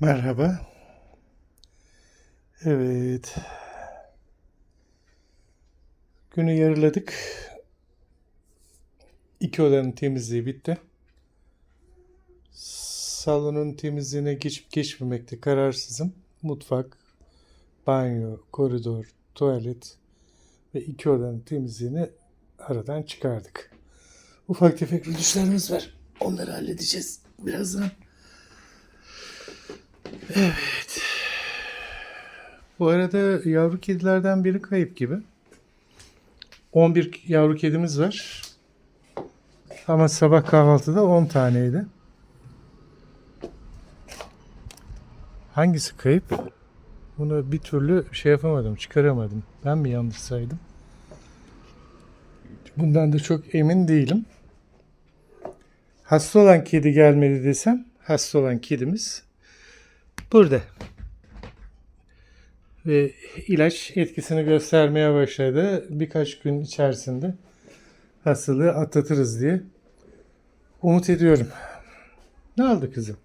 Merhaba. Evet. Günü yarıladık. İki odanın temizliği bitti. Salonun temizliğine geçip geçmemekte kararsızım. Mutfak, banyo, koridor, tuvalet ve iki odanın temizliğini aradan çıkardık. Ufak tefek rütuşlarımız var. Onları halledeceğiz birazdan. Evet. Bu arada yavru kedilerden biri kayıp gibi. 11 yavru kedimiz var. Ama sabah kahvaltıda 10 taneydi. Hangisi kayıp? Bunu bir türlü şey yapamadım, çıkaramadım. Ben mi yanlış saydım? Bundan da çok emin değilim. Hasta olan kedi gelmedi desem, hasta olan kedimiz burada. Ve ilaç etkisini göstermeye başladı. Birkaç gün içerisinde hastalığı atlatırız diye umut ediyorum. Ne oldu kızım?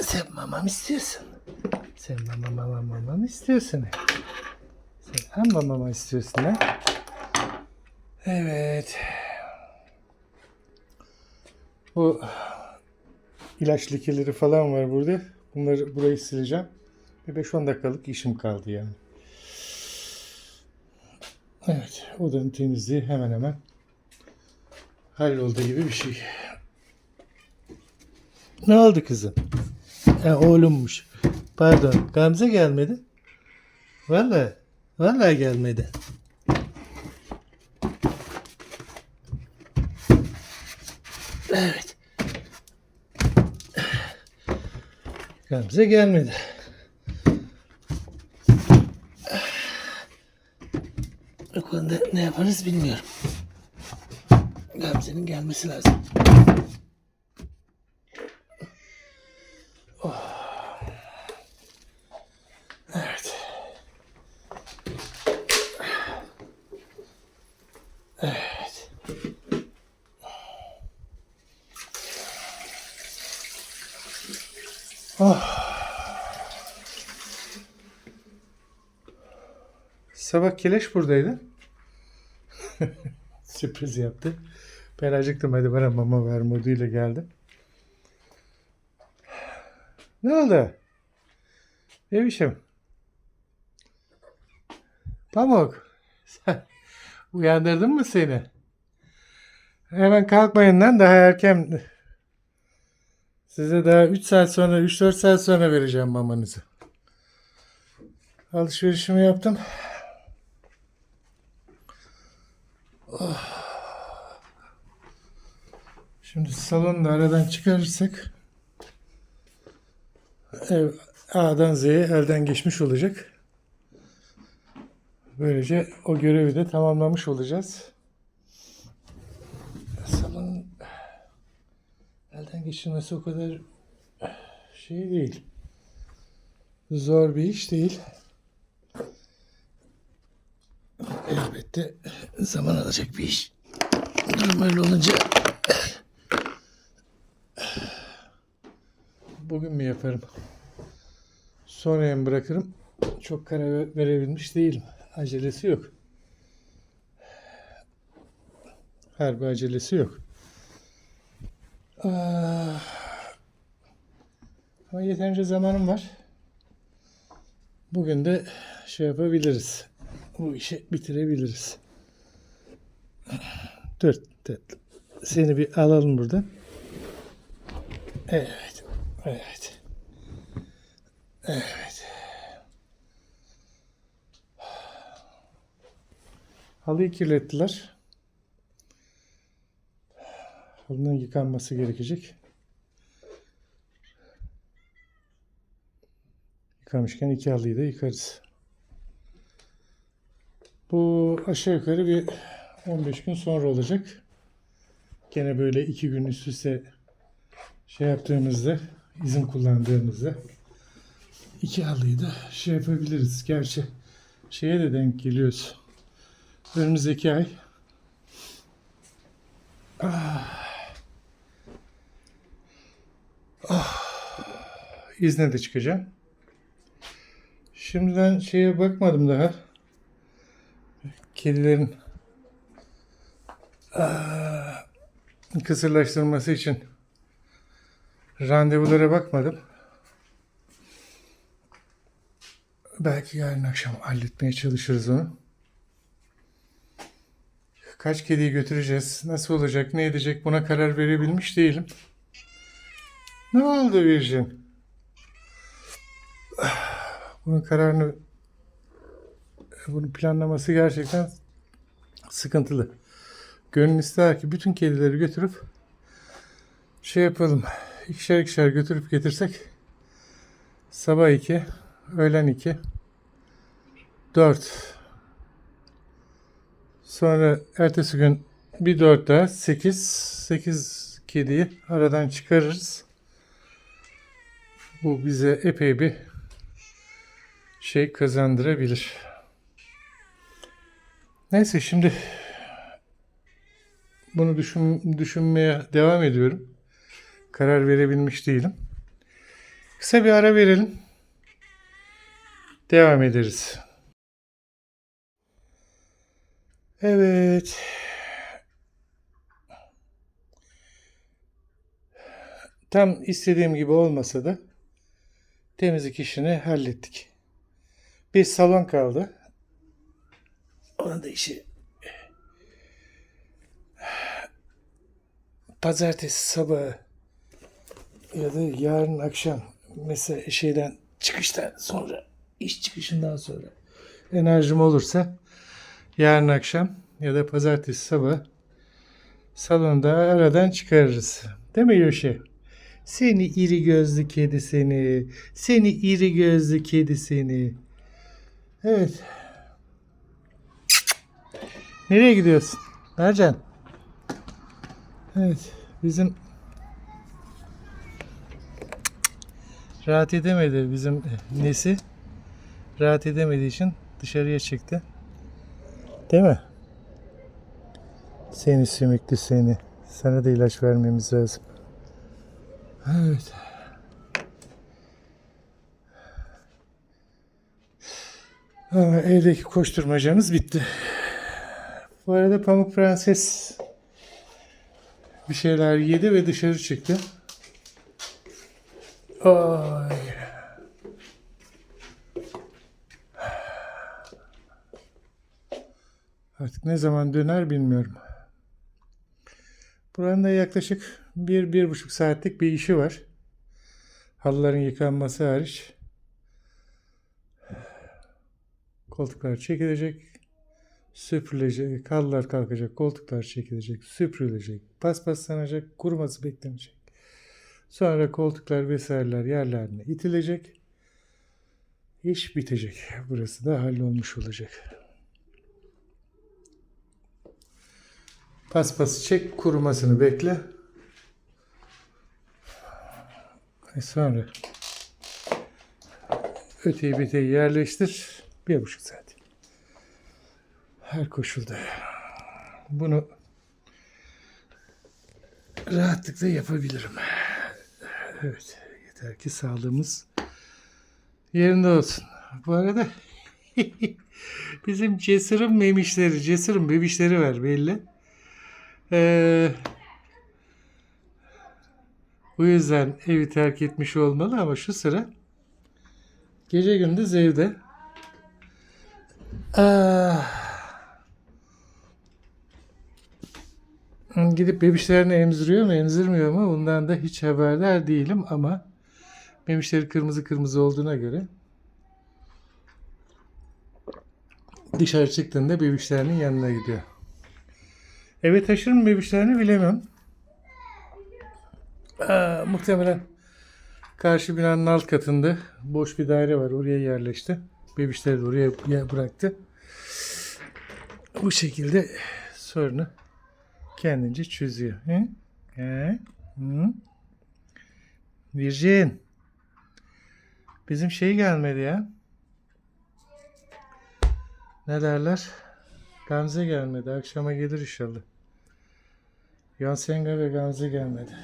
Sen mamam istiyorsun. Sen mama mama mama istiyorsun. Sen hem mama istiyorsun ha? Evet. Bu ilaç lekeleri falan var burada. Bunları burayı sileceğim. Bir 5-10 dakikalık işim kaldı yani. Evet, odanın temizliği hemen hemen halloldu gibi bir şey. Ne oldu kızım? Ha, oğlummuş. Pardon, Gamze gelmedi. Vallahi, vallahi gelmedi. Evet. Gamze gelmedi. O konuda ne yaparız bilmiyorum. Gamze'nin gelmesi lazım. Oh. Evet. Evet. Sabah Keleş buradaydı. Sürpriz yaptı. Ben acıktım hadi bana mama ver moduyla geldim. Ne oldu? Bebişim. Pamuk. Sen uyandırdım mı seni? Hemen kalkmayın lan daha erken. Size daha 3 saat sonra 3-4 saat sonra vereceğim mamanızı. Alışverişimi yaptım. Şimdi salonu da aradan çıkarırsak ev A'dan Z'ye elden geçmiş olacak. Böylece o görevi de tamamlamış olacağız. Salonun geçirmesi o kadar şey değil. Zor bir iş değil. Elbette zaman alacak bir iş. Durum öyle olunca bugün mü yaparım? Sonraya mı bırakırım? Çok karar verebilmiş değilim. Acelesi yok. Her bir acelesi yok. Ah. Ama yeterince zamanım var. Bugün de şey yapabiliriz. Bu işi bitirebiliriz. Dur, dur. Seni bir alalım buradan. Evet. Evet. Evet. Halıyı kirlettiler. Halının yıkanması gerekecek. Yıkamışken iki halıyı da yıkarız. Bu aşağı yukarı bir 15 gün sonra olacak. Gene böyle iki gün üst üste şey yaptığımızda, izin kullandığımızda iki halıyı da şey yapabiliriz. Gerçi şeye de denk geliyoruz. Önümüzdeki ay ah. Ah. izne de çıkacağım. Şimdiden şeye bakmadım daha. Kedilerin eee, kısırlaştırılması için randevulara bakmadım. Belki yarın akşam halletmeye çalışırız onu. Kaç kediyi götüreceğiz? Nasıl olacak? Ne edecek? Buna karar verebilmiş değilim. Ne oldu Virgin? Bunun kararını bunun planlaması gerçekten sıkıntılı. Gönül ister ki bütün kedileri götürüp şey yapalım. İkişer ikişer götürüp getirsek sabah 2, öğlen 2, 4 Sonra ertesi gün bir 4 daha 8 8 kediyi aradan çıkarırız. Bu bize epey bir şey kazandırabilir. Neyse şimdi bunu düşün, düşünmeye devam ediyorum. Karar verebilmiş değilim. Kısa bir ara verelim. Devam ederiz. Evet. Tam istediğim gibi olmasa da temizlik işini hallettik. Bir salon kaldı. Onun da işi pazartesi sabahı ya da yarın akşam mesela şeyden çıkıştan sonra iş çıkışından sonra enerjim olursa yarın akşam ya da pazartesi sabah salonda aradan çıkarırız. Değil mi Yoşi? Seni iri gözlü kedi seni. Seni iri gözlü kedi seni. Evet. Nereye gidiyorsun? Ercan. Evet. Bizim rahat edemedi bizim nesi. Rahat edemediği için dışarıya çıktı. Değil mi? Seni sümüklü seni. Sana da ilaç vermemiz lazım. Evet. Evdeki koşturmacamız bitti. Bu arada Pamuk Prenses bir şeyler yedi ve dışarı çıktı. Ay. Artık ne zaman döner bilmiyorum. Buranın da yaklaşık bir, bir buçuk saatlik bir işi var. Halıların yıkanması hariç. Koltuklar çekilecek, süpürülecek, halılar kalkacak, koltuklar çekilecek, süpürülecek, paspaslanacak, kuruması beklenecek. Sonra koltuklar vesaireler yerlerine itilecek. İş bitecek. Burası da hallolmuş olacak. Paspası çek, kurumasını bekle. Sonra öteyi beteyi yerleştir. Bir buçuk saat. Her koşulda. Bunu rahatlıkla yapabilirim. Evet. Yeter ki sağlığımız yerinde olsun. Bu arada bizim Cesur'un memişleri, Cesur'un bebişleri var belli. Ee, bu yüzden evi terk etmiş olmalı ama şu sıra gece gündüz evde. Ah. Gidip bebişlerini emziriyor mu emzirmiyor mu bundan da hiç haberdar değilim ama bebişleri kırmızı kırmızı olduğuna göre dışarı çıktığında bebişlerinin yanına gidiyor. Eve taşır mı bebişlerini bilemem. Aa, muhtemelen karşı binanın alt katında boş bir daire var. Oraya yerleşti. Bebişleri de oraya bıraktı. Bu şekilde sorunu kendince çözüyor. He? He? Hı? Virgin. Bizim şey gelmedi ya. Ne derler? Gamze gelmedi. Akşama gelir inşallah. Yasenga ve Gamze gelmedi.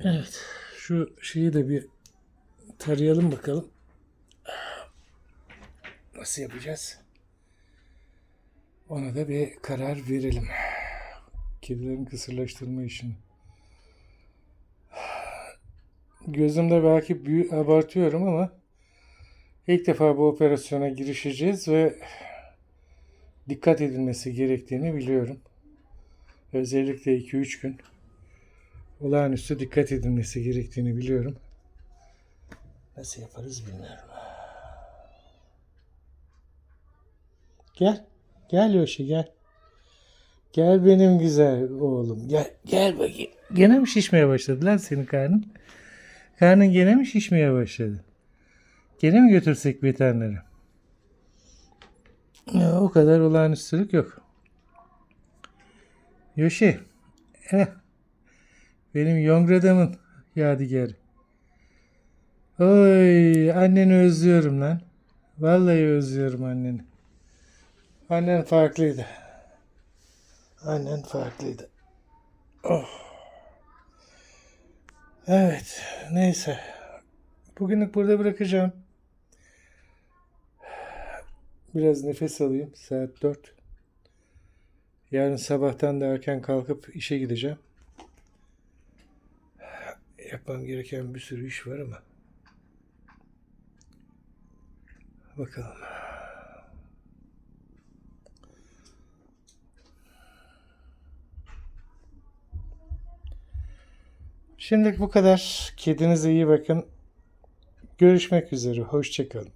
Evet. Şu şeyi de bir tarayalım bakalım. Nasıl yapacağız? Ona da bir karar verelim. Kedilerin kısırlaştırma işini. Gözümde belki büyü abartıyorum ama ilk defa bu operasyona girişeceğiz ve dikkat edilmesi gerektiğini biliyorum. Özellikle 2-3 gün olağanüstü dikkat edilmesi gerektiğini biliyorum. Nasıl yaparız bilmiyorum. Gel. Gel Yoşi gel. Gel benim güzel oğlum. Gel gel bakayım. Gene mi şişmeye başladı lan senin karnın? Karnın gene mi şişmeye başladı? Gene mi götürsek veterinere? Ya, o kadar olağanüstülük yok. Yoşi. Eh. Benim Yongradam'ın yadigarı. Oy anneni özlüyorum lan. Vallahi özlüyorum anneni. Annen farklıydı. Annen farklıydı. Oh. Evet. Neyse. Bugünlük burada bırakacağım. Biraz nefes alayım. Saat 4. Yarın sabahtan da erken kalkıp işe gideceğim. Yapmam gereken bir sürü iş var ama. Bakalım. Şimdilik bu kadar. Kedinize iyi bakın. Görüşmek üzere. Hoşçakalın.